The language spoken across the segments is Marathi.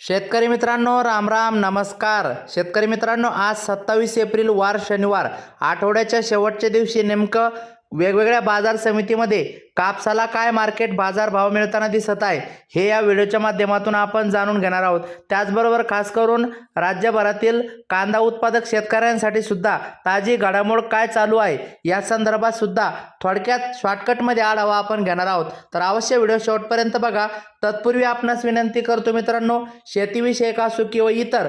शेतकरी मित्रांनो राम राम नमस्कार. शेतकरी मित्रांनो आज सत्तावीस एप्रिल वार शनिवार. आठवड्याच्या शेवटच्या दिवशी नेमकं वेगवेगळ्या बाजार समितीमध्ये कापसाला काय मार्केट बाजार भाव मिळताना दिसत आहे हे या व्हिडिओच्या माध्यमातून आपण जाणून घेणार आहोत. त्याचबरोबर खास करून राज्यभरातील कांदा उत्पादक शेतकऱ्यांसाठी सुद्धा ताजी घडामोड काय चालू आहे या संदर्भात सुद्धा थोडक्यात शॉर्टकटमध्ये आढावा आपण घेणार आहोत. तर अवश्य व्हिडिओ शेवटपर्यंत बघा. तत्पूर्वी आपणास विनंती करतो मित्रांनो शेतीविषयक असो किंवा इतर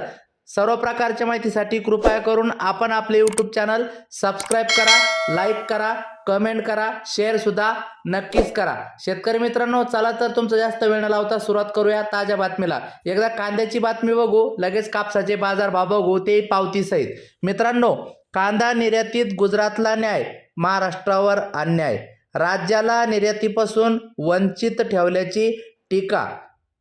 सर्व प्रकारच्या माहितीसाठी कृपया करून आपण आपले यूट्यूब चॅनल सबस्क्राईब करा लाईक करा कमेंट करा शेअर सुद्धा नक्कीच करा. शेतकरी मित्रांनो चला तर तुमचं जास्त वेळ न लावता सुरुवात करूया ताज्या बातमीला. एकदा कांद्याची बातमी बघू लगेच कापसाचे बाजार भाव बघू ते पावतीसहित मित्रांनो कांदा निर्यातीत गुजरातला न्याय महाराष्ट्रावर अन्याय. राज्याला निर्यातीपासून वंचित ठेवल्याची टीका.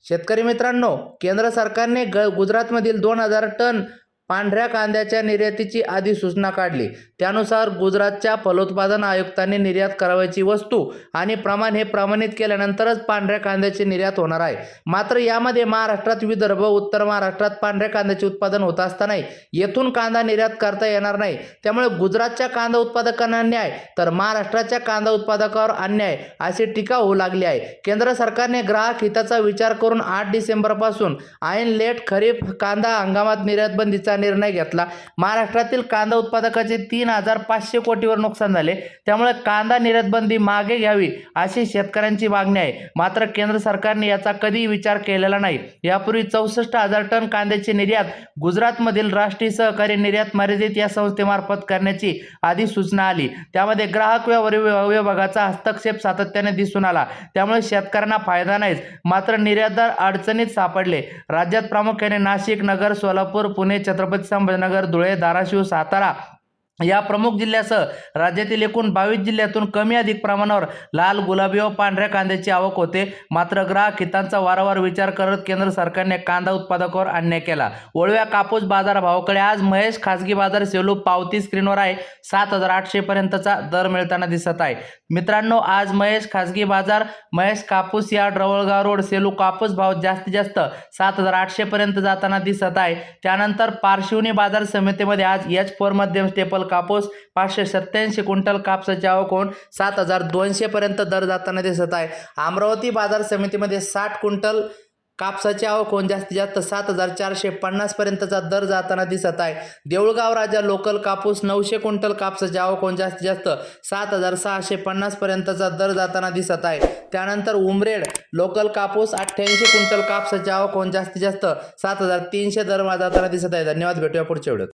शेतकरी मित्रांनो केंद्र सरकारने ग गुजरातमधील दोन हजार टन पांढऱ्या कांद्याच्या निर्यातीची आधी सूचना काढली. त्यानुसार गुजरातच्या फलोत्पादन आयुक्तांनी निर्यात करावयाची वस्तू आणि प्रमाण हे प्रमाणित केल्यानंतरच पांढऱ्या कांद्याची निर्यात होणार आहे. मात्र यामध्ये महाराष्ट्रात विदर्भ उत्तर महाराष्ट्रात पांढऱ्या कांद्याचे उत्पादन होत असतानाही येथून कांदा निर्यात करता येणार नाही. त्यामुळे गुजरातच्या कांदा उत्पादकांना अन्याय तर महाराष्ट्राच्या कांदा उत्पादकावर अन्याय अशी टीका होऊ लागली आहे. केंद्र सरकारने ग्राहक हिताचा विचार करून आठ डिसेंबरपासून ऐन लेट खरीप कांदा हंगामात निर्यात बंदीचा निर्णय घेतला. महाराष्ट्रातील कांदा उत्पादकाचे तीन हजार पाचशे कोटीवर नुकसान झाले. त्यामुळे कांदा निर्यातबंदी मागे घ्यावी अशी शेतकऱ्यांची मागणी आहे. मात्र केंद्र सरकारने याचा कधीही विचार केलेला नाही. यापूर्वी चौसष्ट हजार टन कांद्याची निर्यात गुजरातमधील राष्ट्रीय सहकारी निर्यात मर्यादित या संस्थेमार्फत करण्याची आधी सूचना आली. त्यामध्ये ग्राहक व्यवहार विभाग- विभागाचा हस्तक्षेप सातत्याने दिसून आला. त्यामुळे शेतकऱ्यांना फायदा नाहीच मात्र निर्यातदार अडचणीत सापडले. राज्यात प्रामुख्याने नाशिक नगर सोलापूर पुणे छत्रपती संभाजीनगर धुळे धाराशिव सातारा या प्रमुख जिल्ह्यासह राज्यातील एकूण बावीस जिल्ह्यातून कमी अधिक प्रमाणावर लाल गुलाबी व पांढऱ्या कांद्याची आवक होते. मात्र ग्राहक हितांचा वारंवार विचार करत केंद्र सरकारने कांदा उत्पादकावर अन्याय केला. ओळव्या कापूस बाजार भावाकडे आज महेश खासगी बाजार सेलू पावती स्क्रीनवर आहे. सात हजार आठशे पर्यंतचा दर मिळताना दिसत आहे. मित्रांनो आज महेश खासगी बाजार महेश कापूस या ड्रवळगाव रोड सेलू कापूस भाव जास्तीत जास्त सात हजार आठशे पर्यंत जाताना दिसत आहे. त्यानंतर पारशिवनी बाजार समितीमध्ये आज एच फोर मध्यम स्टेपल कापूस पाचशे सत्याऐंशी क्विंटल कापसाची आवक होऊन सात हजार दोनशेपर्यंत दर जाताना दिसत आहे. अमरावती बाजार समितीमध्ये साठ क्विंटल कापसाची आवक होऊन जास्तीत जास्त सात हजार चारशे पन्नासपर्यंतचा दर जाताना दिसत आहे. देऊळगाव राजा लोकल कापूस नऊशे क्विंटल कापसाची आवक होऊन जास्तीत जास्त सात हजार सहाशे पन्नासपर्यंतचा दर जाताना दिसत आहे. त्यानंतर उमरेड लोकल कापूस अठ्ठ्याऐंशी क्विंटल कापसाची आवक होऊन जास्तीत जास्त सात हजार तीनशे दर जाताना दिसत आहे. धन्यवाद. भेटूया पुढच्या वेळेत